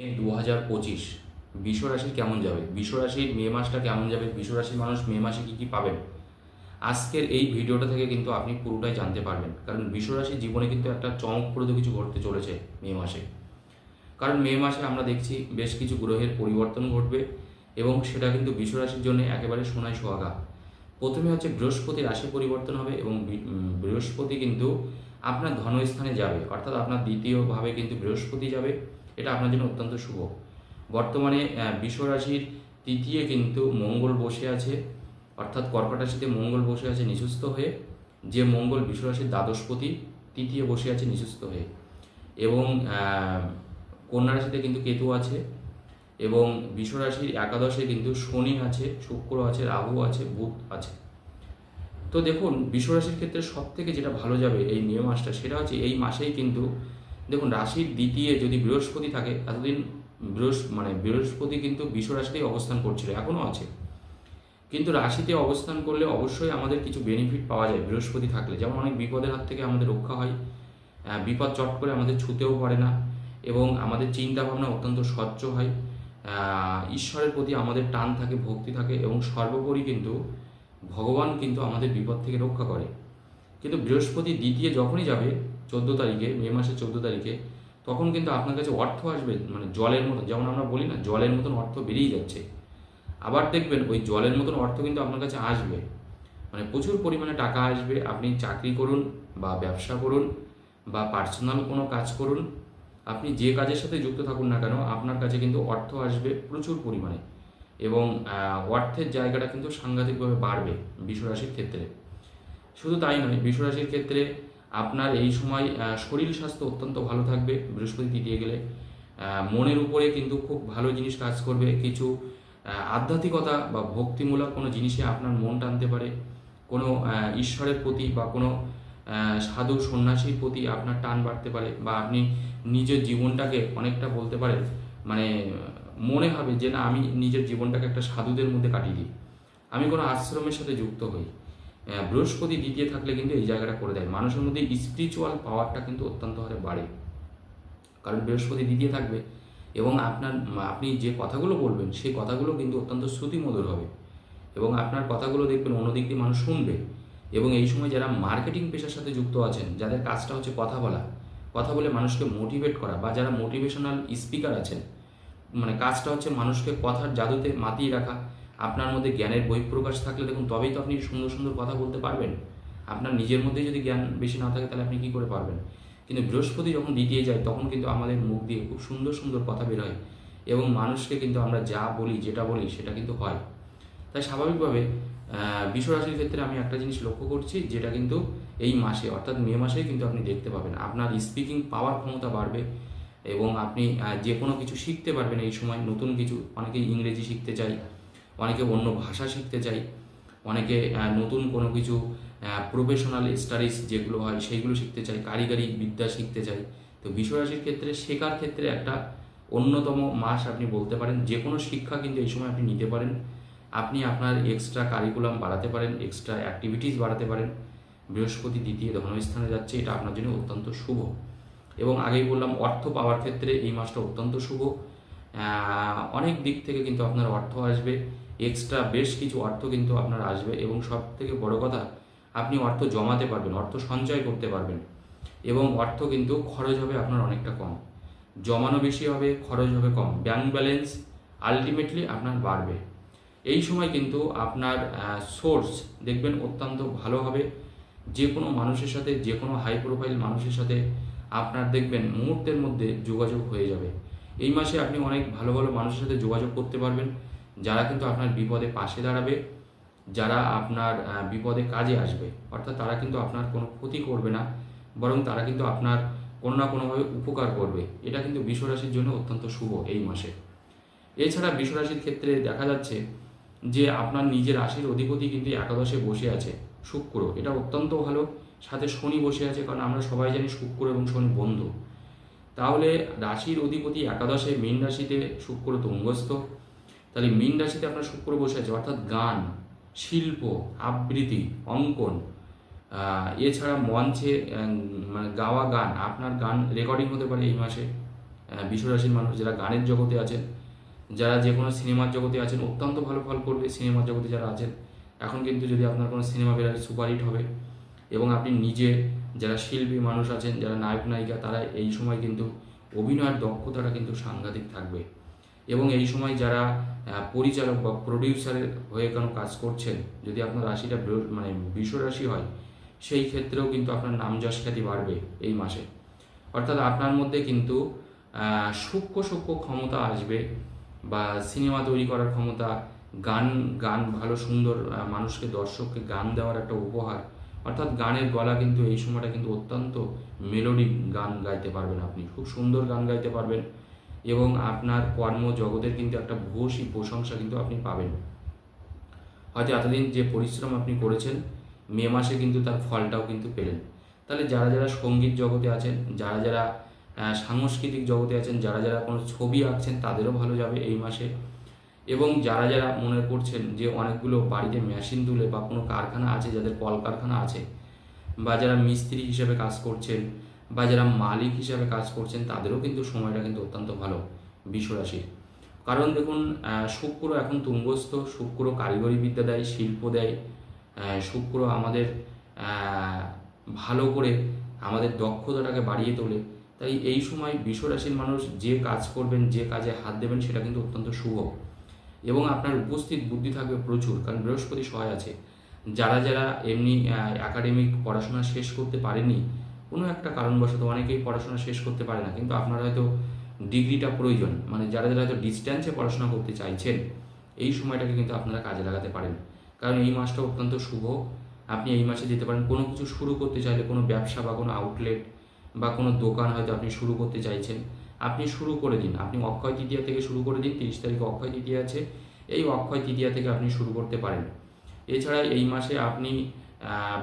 দু হাজার পঁচিশ, বিশ্বরাশি কেমন যাবে? বিশ্বরাশির মে মাসটা কেমন যাবে? বিশ্বরাশির মানুষ মে মাসে কী কী পাবেন? আজকের এই ভিডিওটা থেকে কিন্তু আপনি পুরোটাই জানতে পারবেন। কারণ বিশ্বরাশির জীবনে কিন্তু একটা চমকপ্রদ কিছু ঘটতে চলেছে মে মাসে। কারণ মে মাসে আমরা দেখছি বেশ কিছু গ্রহের পরিবর্তন ঘটবে এবং সেটা কিন্তু বিশ্বরাশির জন্য একেবারে সোনায় সোহাগা। প্রথমে হচ্ছে বৃহস্পতি রাশি পরিবর্তন হবে এবং বৃহস্পতি কিন্তু আপনার ধনস্থানে যাবে। অর্থাৎ আপনার দ্বিতীয়ভাবে কিন্তু বৃহস্পতি যাবে। এটা আপনার জন্য অত্যন্ত শুভ। বর্তমানে বিশ্বরাশির তৃতীয় কিন্তু মঙ্গল বসে আছে, অর্থাৎ কর্কট রাশিতে মঙ্গল বসে আছে নিচস্থ হয়ে, যে মঙ্গল বিশ্বরাশির দ্বাদশপতি তৃতীয় বসে আছে নিচস্থ হয়ে। এবং কন্যা রাশিতে কিন্তু কেতু আছে, এবং বিশ্বরাশির একাদশে কিন্তু শনি আছে, শুক্র আছে, রাহু আছে, বুধ আছে। তো দেখুন, বিশ্বরাশির ক্ষেত্রে সব থেকে যেটা ভালো যাবে এই মে মাসটা, সেটা হচ্ছে এই মাসেই কিন্তু দেখুন, রাশির দ্বিতীয় যদি বৃহস্পতি থাকে, এতদিন বৃহস্প মানে বৃহস্পতি কিন্তু বিশ্বরাশিতেই অবস্থান করছিল এখনও আছে। কিন্তু রাশিতে অবস্থান করলে অবশ্যই আমাদের কিছু বেনিফিট পাওয়া যায় বৃহস্পতি থাকলে। যেমন অনেক বিপদের হাত থেকে আমাদের রক্ষা হয় বিপদ চট করে আমাদের ছুতেও পারে না এবং আমাদের চিন্তা ভাবনা অত্যন্ত স্বচ্ছ হয় ঈশ্বরের প্রতি আমাদের টান থাকে, ভক্তি থাকে এবং সর্বোপরি কিন্তু ভগবান কিন্তু আমাদের বিপদ থেকে রক্ষা করে। কিন্তু বৃহস্পতি দ্বিতীয় যখনই যাবে চোদ্দ তারিখে, মে মাসের চোদ্দ তারিখে, তখন কিন্তু আপনার কাছে অর্থ আসবে মানে জলের মতো, যেমন আমরা বলি না, জলের মতন অর্থ বেরিয়ে যাচ্ছে। আবার দেখবেন ওই জলের মতন অর্থ কিন্তু আপনার কাছে আসবে। মানে প্রচুর পরিমাণে টাকা আসবে, আপনি চাকরি করুন বা ব্যবসা করুন বা পার্সোনাল কোনো কাজ করুন, আপনি যে কাজের সাথে যুক্ত থাকুন না কেন, আপনার কাছে কিন্তু অর্থ আসবে প্রচুর পরিমাণে। এবং অর্থের জায়গাটা কিন্তু সাংঘাতিকভাবে বাড়বে বিশ্বরাশির ক্ষেত্রে। শুধু তাই নয়, বিশ্বরাশির ক্ষেত্রে আপনার এই সময় শরীর স্বাস্থ্য অত্যন্ত ভালো থাকবে বৃহস্পতি তৃতীয় গেলে মনের উপরে কিন্তু খুব ভালো জিনিস কাজ করবে। কিছু আধ্যাত্মিকতা বা ভক্তিমূলক কোনো জিনিসে আপনার মন টানতে পারে। কোনো ঈশ্বরের প্রতি বা কোনো সাধু সন্ন্যাসীর প্রতি আপনার টান বাড়তে পারে বা আপনি নিজের জীবনটাকে অনেকটা বলতে পারেন মানে মনে হবে যে না, আমি নিজের জীবনটাকে একটা সাধুদের মধ্যে কাটিয়ে দিই। আমি কোনো আশ্রমের সাথে যুক্ত হই। বৃহস্পতি দ্বিতীয় থাকলে কিন্তু এই জায়গাটা করে দেয়। মানুষের মধ্যে স্পিরিচুয়াল পাওয়ারটা কিন্তু অত্যন্ত হারে বাড়ে। কারণ বৃহস্পতি দ্বিতীয় থাকবে এবং আপনার আপনি যে কথাগুলো বলবেন, সেই কথাগুলো কিন্তু অত্যন্ত শ্রুতিমধুর হবে। এবং আপনার কথাগুলো দেখবেন অন্যদিক দিয়ে মানুষ শুনবে। এবং এই সময় যারা মার্কেটিং পেশার সাথে যুক্ত আছেন, যাদের কাজটা হচ্ছে কথা বলা, কথা বলে মানুষকে মোটিভেট করা বা যারা মোটিভেশনাল স্পিকার আছেন মানে কাজটা হচ্ছে মানুষকে কথার জাদুতে মাতিয়ে রাখা আপনার মধ্যে জ্ঞানের বহিঃপ্রকাশ থাকলে দেখুন, তবেই তো আপনি সুন্দর সুন্দর কথা বলতে পারবেন। আপনার নিজের মধ্যে যদি জ্ঞান বেশি না থাকে, তাহলে আপনি কী করে পারবেন? কিন্তু বৃহস্পতি যখন দ্বিতীয় যায়, তখন কিন্তু আমাদের মুখ দিয়ে খুব সুন্দর সুন্দর কথা বের হয় এবং মানুষকে কিন্তু আমরা যা বলি, যেটা বলি, সেটা কিন্তু হয়। তাই স্বাভাবিকভাবে বিশ্বরাশির ক্ষেত্রে আমি একটা জিনিস লক্ষ্য করছি, যেটা কিন্তু এই মাসে, অর্থাৎ মে মাসেই কিন্তু আপনি দেখতে পাবেন। আপনার স্পিকিং পাওয়ার ক্ষমতা বাড়বে এবং আপনি যে কোনো কিছু শিখতে পারবেন এই সময়। নতুন কিছু অনেকে ইংরেজি শিখতে চাই অনেকে অন্য ভাষা শিখতে চাই, অনেকে নতুন কোনো কিছু প্রফেশনাল স্টাডিজ যেগুলো হয় সেইগুলো শিখতে চাই কারিগরি বিদ্যা শিখতে চাই। তো বিশ্বরাশির ক্ষেত্রে, শেখার ক্ষেত্রে একটা অন্যতম মাস আপনি বলতে পারেন যে কোনো শিক্ষা কিন্তু এই সময় আপনি নিতে পারেন। আপনি আপনার এক্সট্রা কারিকুলাম বাড়াতে পারেন এক্সট্রা অ্যাক্টিভিটিস বাড়াতে পারেন। বৃহস্পতি দ্বিতীয় ধনস্থানে যাচ্ছে, এটা আপনার জন্য অত্যন্ত শুভ। এবং আগেই বললাম, অর্থ পাওয়ার ক্ষেত্রে এই মাসটা অত্যন্ত শুভ। অনেক দিক থেকে কিন্তু আপনার অর্থ আসবে। এক্সট্রা বেশ কিছু অর্থ কিন্তু আপনার আসবে এবং সব থেকে বড় কথা, আপনি অর্থ জমাতে পারবেন, অর্থ সঞ্চয় করতে পারবেন এবং অর্থ কিন্তু খরচ হবে আপনার অনেকটা কম। জমানো বেশি হবে, খরচ হবে কম। ব্যাংক ব্যালেন্স আলটিমেটলি আপনার বাড়বে। এই সময় কিন্তু আপনার সোর্স দেখবেন অত্যন্ত ভালো হবে। যে কোনো মানুষের সাথে যে কোনো হাই প্রোফাইল মানুষের সাথে আপনার দেখবেন মুহূর্তের মধ্যে যোগাযোগ হয়ে যাবে। এই মাসে আপনি অনেক ভালো ভালো মানুষের সাথে যোগাযোগ করতে পারবেন। যারা কিন্তু আপনার বিপদে পাশে দাঁড়াবে, যারা আপনার বিপদে কাজে আসবে, অর্থাৎ তারা কিন্তু আপনার কোনো ক্ষতি করবে না, বরং তারা কিন্তু আপনার কোনো না কোনোভাবে উপকার করবে। এটা কিন্তু বিশ্বরাশির জন্য অত্যন্ত শুভ এই মাসে। এছাড়া বিশ্বরাশির ক্ষেত্রে দেখা যাচ্ছে যে আপনার নিজের রাশির অধিপতি কিন্তু একাদশে বসে আছে, শুক্র। এটা অত্যন্ত ভালো। সাথে শনি বসে আছে, কারণ আমরা সবাই জানি শুক্র এবং শনি বন্ধু। তাহলে রাশির অধিপতি একাদশে, মীন রাশিতে শুক্র তুঙ্গস্থ তাহলে মীন রাশিতে আপনার শুক্র বসে আছে, অর্থাৎ গান, শিল্প, আবৃত্তি, অঙ্কন এছাড়া মঞ্চে মানে গাওয়া গান, আপনার গান রেকর্ডিং হতে পারে এই মাসে। বিশ্বরাশির মানুষ যারা গানের জগতে আছেন, যারা যে কোনো সিনেমার জগতে আছেন, অত্যন্ত ভালো ফল করবে সিনেমার জগতে যারা আছেন। এখন কিন্তু যদি আপনার কোনো সিনেমা বেরোয় সুপারহিট হবে এবং আপনি নিজে যারা শিল্পী মানুষ আছেন, যারা নায়ক, নায়িকা, তারা এই সময় কিন্তু অভিনয়ের দক্ষতাটা কিন্তু সাংঘাতিক থাকবে। এবং এই সময় যারা পরিচালক বা প্রডিউসারের হয়ে কোনো কাজ করছেন, যদি আপনার রাশিটা মানে বিশ্ব রাশি হয়, সেই ক্ষেত্রেও কিন্তু আপনার নাম যশ খ্যাতি বাড়বে এই মাসে। অর্থাৎ আপনার মধ্যে কিন্তু সূক্ষ্ম সূক্ষ্ম ক্ষমতা আসবে বা সিনেমা তৈরি করার ক্ষমতা, গান গান ভালো সুন্দর মানুষকে, দর্শককে গান দেওয়ার একটা উপহার, অর্থাৎ গানের গলা কিন্তু এই সময়টা কিন্তু অত্যন্ত মেলোডিক গান গাইতে পারবেন আপনি। খুব সুন্দর গান গাইতে পারবেন। এবং আপনার কর্ম জগতের কিন্তু একটা ভূয়সী প্রশংসা কিন্তু আপনি পাবেন। হয়তো এতদিন যে পরিশ্রম আপনি করেছেন, মে মাসে কিন্তু তার ফলটাও কিন্তু পেলেন। তাহলে যারা যারা সংগীত জগতে আছেন, যারা যারা সাংস্কৃতিক জগতে আছেন, যারা যারা কোনো ছবি আঁকছেন, তাদেরও ভালো যাবে এই মাসে। এবং যারা যারা মনে করছেন যে অনেকগুলো বাড়িতে মেশিন তুলে বা কোনো কারখানা আছে, যাদের কলকারখানা আছে, বা যারা মিস্ত্রি হিসেবে কাজ করছেন বা যারা মালিক হিসাবে কাজ করছেন, তাদেরও কিন্তু সময়টা কিন্তু অত্যন্ত ভালো বিশ্বরাশির। কারণ দেখুন শুক্র এখন তুঙ্গস্থ, শুক্র কারিগরি বিদ্যা দেয়, শিল্প দেয় শুক্র আমাদের ভালো করে আমাদের দক্ষতাটাকে বাড়িয়ে তোলে। তাই এই সময় বিশ্বরাশির মানুষ যে কাজ করবেন, যে কাজে হাত দেবেন, সেটা কিন্তু অত্যন্ত শুভ। এবং আপনার উপস্থিত বুদ্ধি থাকবে প্রচুর, কারণ বৃহস্পতি সহায় আছে। যারা যারা এমনি একাডেমিক পড়াশোনা শেষ করতে পারেনি কোনো একটা কারণবশত অনেকেই পড়াশোনা শেষ করতে পারে না, কিন্তু আপনার হয়তো ডিগ্রিটা প্রয়োজন। মানে যারা যারা হয়তো ডিস্ট্যান্সে পড়াশোনা করতে চাইছেন, এই সময়টাকে কিন্তু আপনারা কাজে লাগাতে পারেন। কারণ এই মাসটা অত্যন্ত শুভ। আপনি এই মাসে যেতে পারেন, কোনো কিছু শুরু করতে চাইলে কোনো ব্যবসা বা কোনো আউটলেট বা কোনো দোকান হয়তো আপনি শুরু করতে চাইছেন, আপনি শুরু করে দিন। আপনি অক্ষয় তৃতীয়া থেকে শুরু করে দিন, তিরিশ তারিখে অক্ষয় তৃতীয়া আছে, এই অক্ষয় তৃতীয়া থেকে আপনি শুরু করতে পারেন। এছাড়া এই মাসে আপনি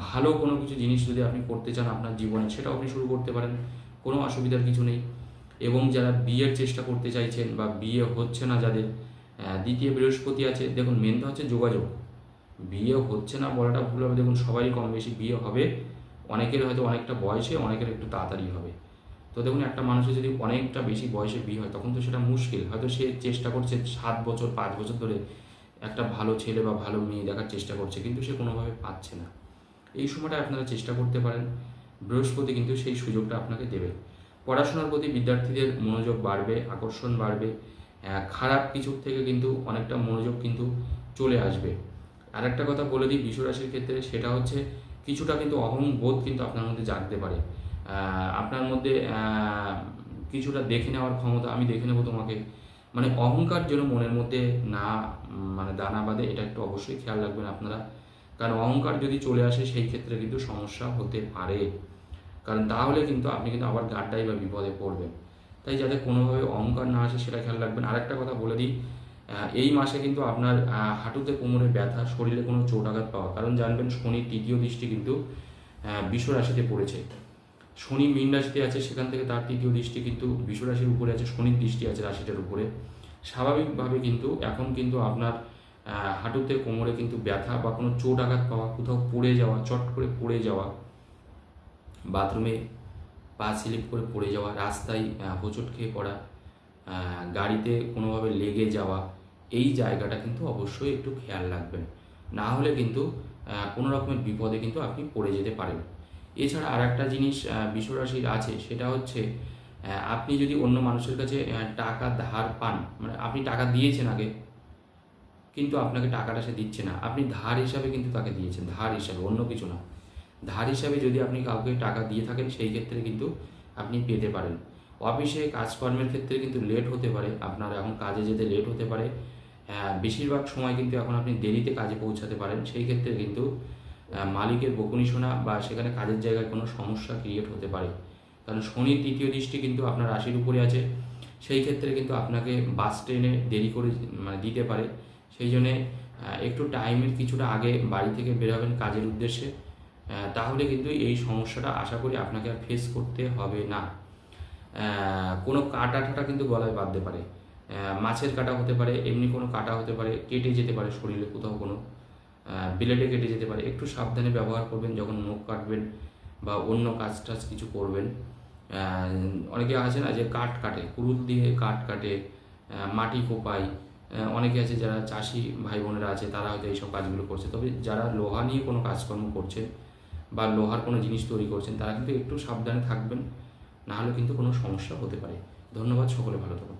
ভালো কোনো কিছু জিনিস যদি আপনি করতে চান আপনার জীবনে, সেটাও আপনি শুরু করতে পারেন। কোনো অসুবিধার কিছু নেই। এবং যারা বিয়ের চেষ্টা করতে চাইছেন বা বিয়ে হচ্ছে না যাদের দ্বিতীয় বৃহস্পতি আছে, দেখুন মেন তো হচ্ছে যোগাযোগ। বিয়ে হচ্ছে না বলাটা ভুল হবে। দেখুন সবারই কম বেশি বিয়ে হবে। অনেকের হয়তো অনেকটা বয়সে, অনেকের একটু তাড়াতাড়ি হবে। তো দেখুন একটা মানুষের যদি অনেকটা বেশি বয়সে বিয়ে হয়, তখন তো সেটা মুশকিল। হয়তো সে চেষ্টা করছে সাত বছর, পাঁচ বছর ধরে একটা ভালো ছেলে বা ভালো মেয়ে দেখার চেষ্টা করছে, কিন্তু সে কোনোভাবে পাচ্ছে না। এই সময়টা আপনারা চেষ্টা করতে পারেন, বৃহস্পতি কিন্তু সেই সুযোগটা আপনাকে দেবে। পড়াশোনার প্রতি বিদ্যার্থীদের মনোযোগ বাড়বে, আকর্ষণ বাড়বে খারাপ কিছুর থেকে কিন্তু অনেকটা মনোযোগ কিন্তু চলে আসবে। আর একটা কথা বলে দিই বিশ্বরাশির ক্ষেত্রে, সেটা হচ্ছে কিছুটা কিন্তু অহংবোধ কিন্তু আপনার মধ্যে জাগতে পারে। আপনার মধ্যে কিছুটা দেখে নেওয়ার ক্ষমতা আমি দেখে নেব তোমাকে। মানে অহংকার যেন মনের মধ্যে না মানে দানা বাঁধে এটা একটু অবশ্যই খেয়াল রাখবেন আপনারা। কারণ অহংকার যদি চলে আসে সেই ক্ষেত্রে কিন্তু সমস্যা হতে পারে। কারণ তাহলে কিন্তু আপনি কিন্তু আবার গাড্ডাই বা বিপদে পড়বেন। তাই যাতে কোনোভাবে অহংকার না আসে সেটা খেয়াল রাখবেন। আরেকটা কথা বলে দিই এই মাসে কিন্তু আপনার হাঁটুতে কোমরে ব্যথা শরীরে কোনো চোট আঘাত পাওয়া। কারণ জানবেন শনির তৃতীয় দৃষ্টি কিন্তু আহ, বিশ্ব রাশিতে পড়েছে। শনি মীন রাশিতে আছে, সেখান থেকে তার তৃতীয় দৃষ্টি কিন্তু রাশির উপরে আছে, শনির দৃষ্টি আছে রাশিটার উপরে। স্বাভাবিকভাবে কিন্তু এখন কিন্তু আপনার হাঁটুতে, কোমরে কিন্তু ব্যথা বা কোনো চোট আঘাত পাওয়া, কোথাও পড়ে যাওয়া, চট করে পড়ে যাওয়া, বাথরুমে পা স্লিপ করে পড়ে যাওয়া, রাস্তায় হোঁচট খেয়ে পড়া গাড়িতে কোনোভাবে লেগে যাওয়া, এই জায়গাটা কিন্তু অবশ্যই একটু খেয়াল রাখবেন। না হলে কিন্তু কোনো রকমের বিপদে কিন্তু আপনি পড়ে যেতে পারেন। এছাড়া আর একটা জিনিস বিশ্বরাশির আছে, সেটা হচ্ছে আপনি যদি অন্য মানুষের কাছে টাকা ধার পান মানে আপনি টাকা দিয়েছেন আগে, কিন্তু আপনাকে টাকাটা সে দিচ্ছে না। আপনি ধার হিসাবে কিন্তু তাকে দিয়েছেন, ধার হিসাবে, অন্য কিছু না। ধার হিসাবে যদি আপনি কাউকে টাকা দিয়ে থাকেন, সেই ক্ষেত্রে কিন্তু আপনি পেতে পারেন। অফিসে কাজকর্মের ক্ষেত্রে কিন্তু লেট হতে পারে, আপনার এখন কাজে যেতে লেট হতে পারে বেশিরভাগ সময় কিন্তু এখন আপনি দেরিতে কাজে পৌঁছাতে পারেন, সেই ক্ষেত্রে কিন্তু মালিকের বকুনি শোনা বা সেখানে কাজের জায়গায় কোনো সমস্যা ক্রিয়েট হতে পারে। কারণ শনির তৃতীয় দৃষ্টি কিন্তু আপনার রাশির উপরে আছে। সেই ক্ষেত্রে কিন্তু আপনাকে বাস ট্রেনে দেরি করে মানে দিতে পারে। সেই জন্যে একটু টাইমের কিছুটা আগে বাড়ি থেকে বেরোবেন কাজের উদ্দেশ্যে। তাহলে কিন্তু এই সমস্যাটা আশা করি আপনাকে আর ফেস করতে হবে না। কোনো কাটা টাটা কিন্তু গলায় বাঁধতে পারে। মাছের কাটা হতে পারে, এমনি কোনো কাটা হতে পারে, কেটে যেতে পারে শরীরে কোথাও কোনো। বিলেটে কেটে যেতে পারে। একটু সাবধানে ব্যবহার করবেন যখন নখ কাটবেন বা অন্য কাজ টাজ কিছু করবেন। অনেকে আছে না যে কাঠ কাটে কুরুল দিয়ে কাঠ কাটে মাটি কোপায়। অনেকে আছে যারা চাষি ভাই বোনেরা আছে, তারা হয়তো এইসব কাজগুলো করছে। তবে যারা লোহা নিয়ে কোনো কাজকর্ম করছে বা লোহার কোনো জিনিস তৈরি করছেন, তারা কিন্তু একটু সাবধানে থাকবেন, নাহলে কিন্তু কোনো সমস্যা হতে পারে। ধন্যবাদ, সকলে ভালো থাকুন।